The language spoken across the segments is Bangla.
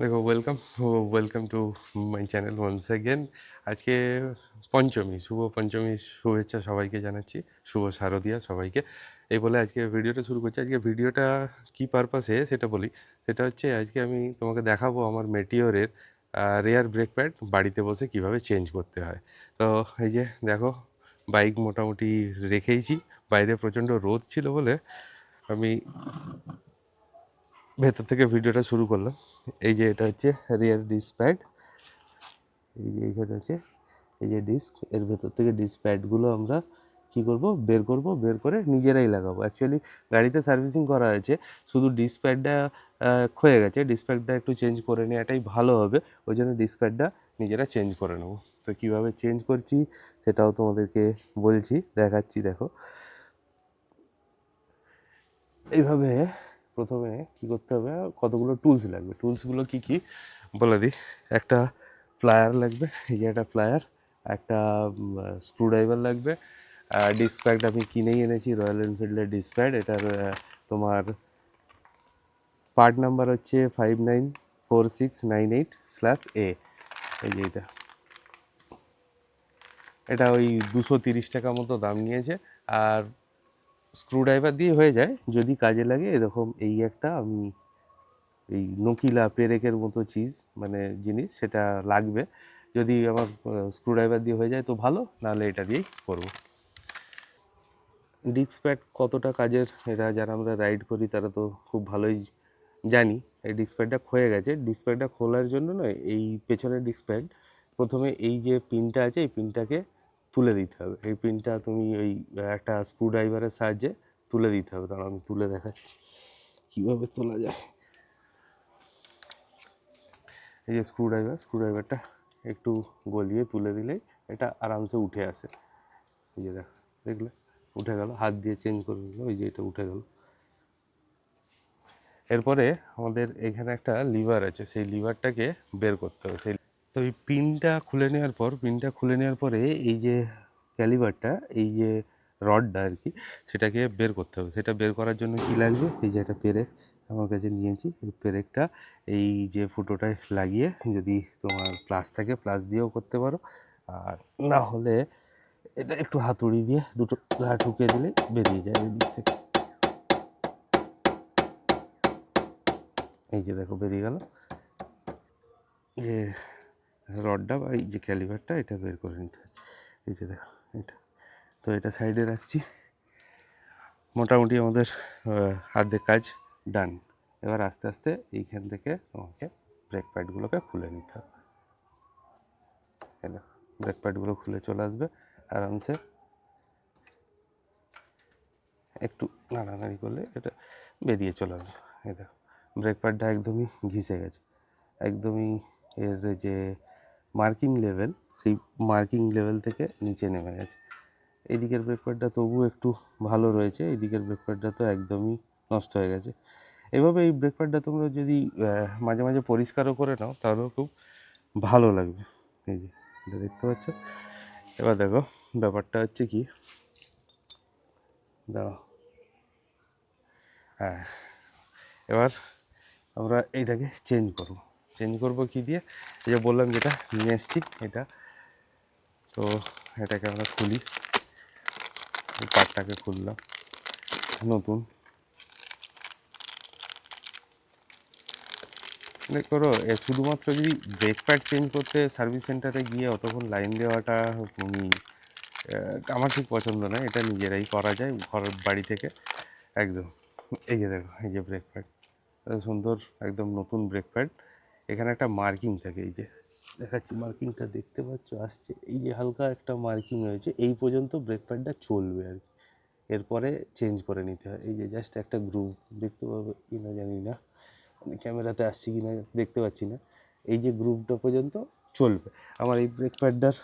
দেখো welcome welcome to my channel once again আজকে পঞ্চমী, শুভ পঞ্চমী শুভেচ্ছা সবাইকে জানাচ্ছি, শুভ শারদিয়া সবাইকে। এই বলে আজকে ভিডিওটা শুরু করছি। আজকে ভিডিওটা কী পারপাসে সেটা বলি। সেটা হচ্ছে আজকে আমি তোমাকে দেখাবো আমার মেটিওরের রেয়ার ব্রেক প্যাড বাড়িতে বসে কীভাবে চেঞ্জ করতে হয়। তো এই যে দেখো বাইক মোটামুটি রেখেইছি। বাইরে প্রচণ্ড রোদ ছিল বলে আমি ভেতর থেকে ভিডিওটা শুরু করলাম। এই যে এটা হচ্ছে রিয়ার ডিস্ক প্যাড এই যে এইখানে আছে, এই যে ডিস্ক এর ভেতর থেকে ডিস্ক প্যাডগুলো আমরা কি করব? বের করব, বের করে নিজেরাই লাগাবো। অ্যাকচুয়ালি গাড়িতে সার্ভিসিং করা হয়েছে, শুধু ডিস্ক প্যাডটা ক্ষয়ে গেছে। ডিস্ক প্যাডটা একটু চেঞ্জ করে নেওয়াটাই ভালো হবে, ওই জন্য ডিস্ক প্যাডটা নিজেরা চেঞ্জ করে নেব। তো কীভাবে চেঞ্জ করছি সেটাও তোমাদেরকে বলছি, দেখাচ্ছি, দেখো। এইভাবে প্রথমে কি করতে হবে, কতগুলো টুলস লাগবে? টুলসগুলো কি কি? বলে দিই, একটা প্লায়ার লাগবে, এই যে একটা প্লায়ার একটা স্ক্রুড্রাইভার লাগবে ডিস্ক প্যাড আমি কিনেই এনেছি রয়্যাল এনফিল্ডের ডিস্ক প্যাড এটার তোমার পার্ট নাম্বার হচ্ছে five nine four six nine eight slash A এই যে এটা। এটা ওই দুশো তিরিশ টাকা মতো দাম নিয়েছে, আর স্ক্রুড্রাইভার দিয়ে হয়ে যায়, যদি কাজে লাগে এরকম এই একটা আমি এই নকিলা পেরেকের মতো চিজ মানে জিনিস সেটা লাগবে। যদি আমার স্ক্রুড্রাইভার দিয়ে হয়ে যায় তো ভালো, নাহলে এটা দিয়েই করব। ডিস্ক প্যাড কতটা কাজের, এটা যারা আমরা রাইড করি তারা তো খুব ভালোই জানি। এই ডিস্ক প্যাডটা ক্ষয়ে গেছে। ডিস্ক প্যাডটা খোলার জন্য নয়, এই পেছনের ডিস্ক প্যাড প্রথমে এই যে পিনটা আছে, এই পিনটাকে তুলে দিতে হবে। এই পিনটা তুমি ওই একটা স্ক্রুড্রাইভারের সাহায্যে তুলে দিতে হবে। কারণ আমি তুলে দেখাচ্ছি কীভাবে তোলা যায়? এই যে স্ক্রুড্রাইভার স্ক্রুড্রাইভারটা একটু গলিয়ে তুলে দিলেই এটা আরামসে উঠে আসে। এই যে দেখ, দেখলে? উঠে গেল, হাত দিয়ে চেঞ্জ করে দিল ওই যে এটা উঠে গেল। এরপরে আমাদের এখানে একটা লিভার আছে, সেই লিভারটাকে বের করতে হবে। সেই তো এই পিনটা খুলে নেওয়ার পর, পিনটা খুলে নেওয়ার পরে এই যে ক্যালিভারটা এই যে রডটা আর কি, সেটাকে বের করতে হবে। সেটা বের করার জন্য কি লাগবে? এই যে একটা পেরেক আমার কাছে নিয়েছি এই পেরেকটা এই যে ফুটোটায় লাগিয়ে যদি তোমার প্লাস থাকে, প্লাস দিয়েও করতে পারো। আর না হলে এটা একটু হাতুড়ি দিয়ে দুটো গা ঢুকিয়ে দিলে বেরিয়ে যায় ওই দিক থেকে। এই যে দেখো বেরিয়ে গেল। যে রডটা বা এই যে ক্যালিভারটা, এটা বের করে নিতে হয়। এই যে দেখো, এটা। তো এটা সাইডে রাখছি। মোটামুটি আমাদের অর্ধেক কাজ ডান। এবার আস্তে আস্তে এইখান থেকে তোমাকে ব্রেক প্যাডগুলোকে খুলে নিতে হবে। দেখো, ব্রেক প্যাডগুলো খুলে চলে আসবে আরামসে। একটু নাড়ানাড়ি করলে এটা বেরিয়ে চলে আসবে। এই দেখো, ব্রেক প্যাডটা একদমই ঘিসে গেছে। একদমই এর যে মার্কিং লেভেল, সেই মার্কিং লেভেল থেকে নিচে নেমে গেছে। এদিকের প্যাডটা তবুও একটু ভালো রয়েছে, এদিকের প্যাডটা তো একদমই নষ্ট হয়ে গেছে। এভাবে এই ব্রেক প্যাডটা তোমরা যদি মাঝে মাঝে পরিষ্কারও করে নাও, তাহলেও খুব ভালো লাগবে। এই যে, এটা দেখতে পাচ্ছ? এবার দেখো, ব্যাপারটা হচ্ছে কি? দাঁড়াও। হ্যাঁ এবার আমরা এইটাকে চেঞ্জ করব। চেঞ্জ করব কি দিয়ে? এই যে বললাম যেটা, নিয়ে এসছি এটা। তো এটাকে আমরা খুলি। এই পার্টটাকে খুললাম। নতুন। মনে করো শুধুমাত্র যদি ব্রেক প্যাড চেঞ্জ করতে সার্ভিস সেন্টারে গিয়ে অতক্ষণ লাইন দেওয়াটা আমার ঠিক পছন্দ নয় এটা নিজেরাই করা যায় ঘর বাড়ি থেকে। একদম। এই যে দেখো, এই যে ব্রেক প্যাড সুন্দর, একদম নতুন ব্রেক প্যাড এখানে একটা মার্কিং থাকে, এই যে। দেখাচ্ছি, মার্কিংটা দেখতে পাচ্ছ, আসছে। এই যে হালকা একটা মার্কিং হয়েছে এই পর্যন্ত ব্রেক প্যাডটা চলবে আর কি। এরপরে চেঞ্জ করে নিতে হয়। এই যে জাস্ট একটা গ্রুপ, দেখতে পাবে কি না জানি না। মানে ক্যামেরাতে আসছে কি না দেখতে পাচ্ছি না। এই যে গ্রুপটা পর্যন্ত চলবে। আমার এই ব্রেক প্যাডটার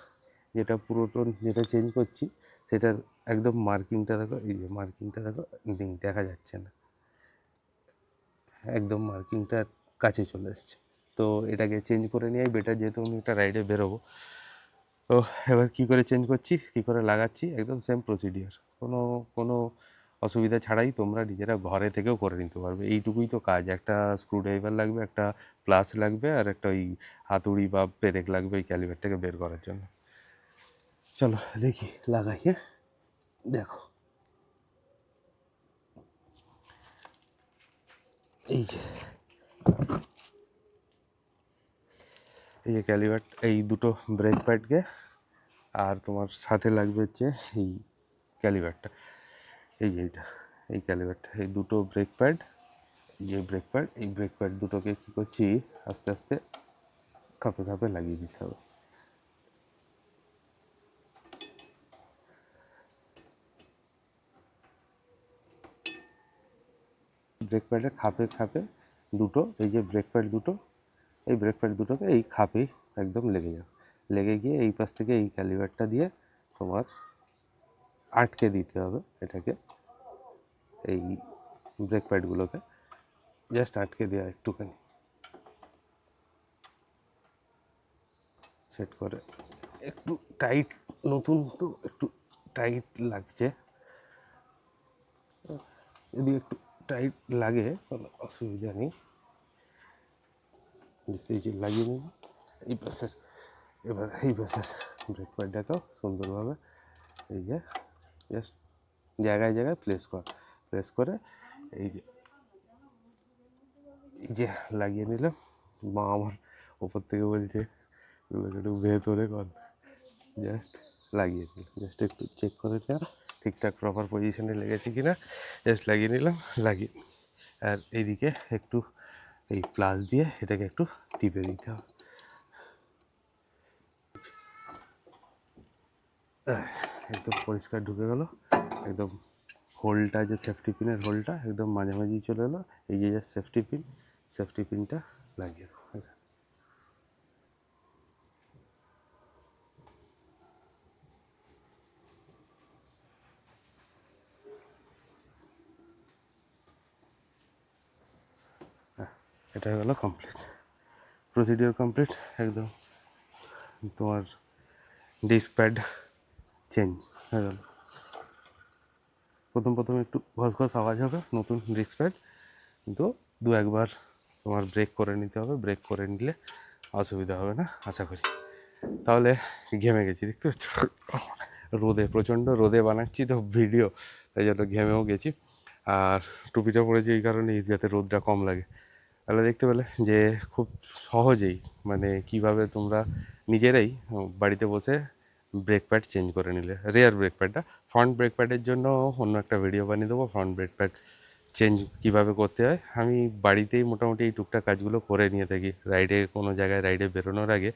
যেটা পুরোটন যেটা চেঞ্জ করছি, সেটার একদম মার্কিংটা দেখো, এই যে মার্কিংটা দেখো, নেই, দেখা যাচ্ছে না। একদম মার্কিংটার কাছে চলে এসছে। তো এটাকে চেঞ্জ করে নেওয়াই বেটার যেহেতু আমি একটা রাইডে বেরোবো। তো এবার কী করে চেঞ্জ করছি? কী করে লাগাচ্ছি? একদম সেম প্রসিডিওর কোনো কোনো অসুবিধা ছাড়াই তোমরা নিজেরা ঘরে থেকেও করে নিতে পারবে। এইটুকুই তো কাজ। একটা স্ক্রুড্রাইভার লাগবে, একটা প্লাস লাগবে, আর একটা ওই হাতুড়ি বা পেরেক লাগবে ওই ক্যালিভারটাকে বের করার জন্য। চলো দেখি লাগাই হ্যাঁ? দেখো। এই যে। এই যে ক্যালিভার, এই দুটো ব্রেক প্যাডকে আর তোমার সাথে লাগবে হচ্ছে এই ক্যালিভারটা। এই যে এইটা, এই ক্যালিভারটা, এই দুটো ব্রেক প্যাড যে ব্রেক প্যাড, এই ব্রেক প্যাড দুটোকে কী করছি, আস্তে আস্তে খাপে খাপে লাগিয়ে দিতে হবে। ব্রেক প্যাডের খাপে খাপে দুটো, এই যে ব্রেক প্যাড দুটো এই ব্রেক প্যাড দুটোকে এই খাপেই একদম লেগে যাবে লেগে গিয়ে এই পাশ থেকে এই ক্যালিভারটা দিয়ে তোমার আটকে দিতে হবে এটাকে। এই ব্রেক প্যাডগুলোকে জাস্ট আটকে দেওয়া একটুখানি। সেট করে। একটু টাইট নতুন তো একটু টাইট লাগছে। যদি একটু টাইট লাগে, কোনো অসুবিধা নেই। যে লাগিয়ে নিই এই পাশের এবার এই পাশের ব্রেক প্যাডটাকেও সুন্দরভাবে। এই যে জাস্ট জায়গায় জায়গায় প্লেস কর প্লেস করে এই যে এই যে লাগিয়ে নিলাম। মা আমার ওপর থেকে বলছে এগুলোকে একটু ভেতরে কর। জাস্ট লাগিয়ে নিলাম জাস্ট একটু চেক করে নেওয়া ঠিকঠাক প্রপার পজিশনে লেগেছে কি না জাস্ট লাগিয়ে নিলাম, লাগিয়ে, আর এইদিকে একটু এই প্লাস দিয়ে এটাকে একটু টিপে দিতে হবে। একদম পরিষ্কার ঢুকে গেল। একদম হোলটা, যে সেফটি পিনের হোলটা, একদম মাঝামাঝি চলে এলো। এই যে সেফটি পিন সেফটি পিনটা লাগিয়ে দেবো এখানে। হ্যাঁ, এটা গেলো কমপ্লিট প্রসিডিওর কমপ্লিট একদম তোমার ডিস্ক প্যাড চেঞ্জ হয়ে গেল। প্রথম প্রথম একটু ঘস ঘস আওয়াজ হবে, নতুন ডিস্ক প্যাড কিন্তু দু একবার তোমার ব্রেক করে নিতে হবে ব্রেক করে নিলে অসুবিধা হবে না, আশা করি। তাহলে ঘেমে গেছি, দেখতে পাচ্ছ? রোদে, প্রচণ্ড রোদে বানাচ্ছি তো ভিডিও, তাই জন্য ঘেমেও গেছি। আর টুপিটা পড়েছি এই কারণেই, যাতে রোদটা কম লাগে। তাহলে দেখতে পেলে যে খুব সহজেই মানে কীভাবে তোমরা নিজেরাই বাড়িতে বসে ব্রেক প্যাড চেঞ্জ করে নিলে। রেয়ার ব্রেক প্যাডটা ফ্রন্ট ব্রেক প্যাডের জন্য অন্য একটা ভিডিও বানিয়ে দেবো। ফ্রন্ট ব্রেক প্যাড চেঞ্জ কীভাবে করতে হয়? আমি বাড়িতেই মোটামুটি এই টুকটাক কাজগুলো করে নিয়ে থাকি। রাইডে কোনো জায়গায় রাইডে বেরোনোর আগে।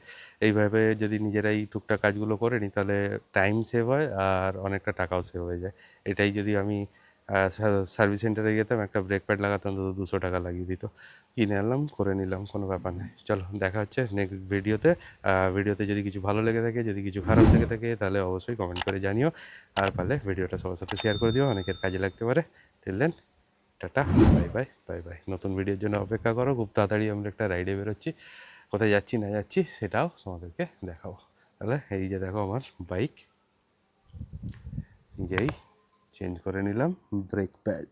এইভাবে যদি নিজেরাই টুকটাক কাজগুলো করে নিই, তাহলে টাইম সেভ হয় আর অনেকটা টাকাও সেভ হয়ে যায়। এটাই যদি আমি সার্ভিস সেন্টারে যেতাম একটা ব্রেক প্যাড লাগাতাম, তো দুশো টাকা লাগিয়ে দিত। কিনে আনলাম, করে নিলাম, কোনো ব্যাপার নেই। চলো, দেখা হচ্ছে নেক্সট ভিডিওতে ভিডিওতে যদি কিছু ভালো লেগে থাকে, যদি কিছু খারাপ লেগে থাকে, তাহলে অবশ্যই কমেন্ট করে জানিও। আর পারলে ভিডিওটা সবার সাথে শেয়ার করে দিও, অনেকের কাজে লাগতে পারে। Till then tata bye bye bye bye নতুন ভিডিওর জন্য অপেক্ষা করো, খুব তাড়াতাড়ি আমরা একটা রাইডে বেরোচ্ছি। কোথায় যাচ্ছি, না যাচ্ছি, সেটাও তোমাদেরকে দেখাবো। তাহলে এই যে দেখো আমার বাইক নিজেই চেঞ্জ করে নিলাম ব্রেক প্যাড।